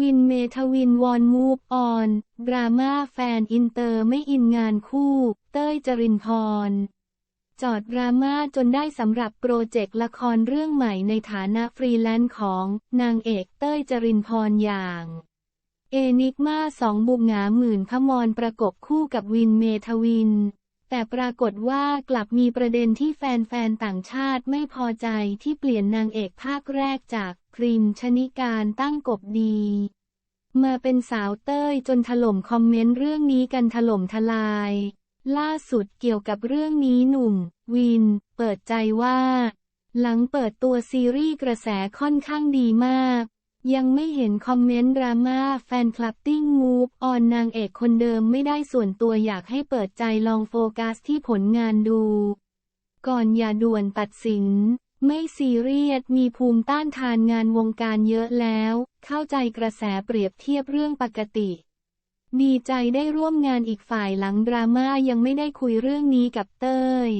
วินเมทวินวอนมูฟออน ดราม่าแฟนอินเตอร์ไม่อินงานคู่ เต้ยจรินพร จอดดราม่าจนได้สำหรับโปรเจกต์ละครเรื่องใหม่ในฐานะฟรีแลนซ์ของนางเอกเต้ยจรินพรอย่างเอนิกมาสองบุกหงาหมื่นพมรประกบคู่กับวินเมทวิน แต่ปรากฏว่ากลับมีประเด็นที่แฟนๆ ต่างชาติไม่พอใจที่เปลี่ยนนางเอกภาคแรกจากพริมชนิการตั้งกบดี มาเป็นสาวเต้ยจนถล่มคอมเมนต์เรื่องนี้กันถล่มทลาย ล่าสุดเกี่ยวกับเรื่องนี้หนุ่ม วิน เปิดใจว่า หลังเปิดตัวซีรีส์กระแสค่อนข้างดีมาก ยังไม่เห็นคอมเมนต์ดราม่าแฟนคลับติ้งมูฟออนนางเอกคนเดิมไม่ได้ส่วนตัวอยากให้เปิดใจลองโฟกัสที่ผลงานดู ก่อนอย่าด่วนตัดสิน ไม่ซีเรียสมีภูมิต้านทานงานวงการเยอะแล้ว เข้าใจกระแสเปรียบเทียบเรื่องปกติ ดีใจได้ร่วมงานอีกฝ่ายหลังดราม่ายังไม่ได้คุยเรื่องนี้กับเต้ย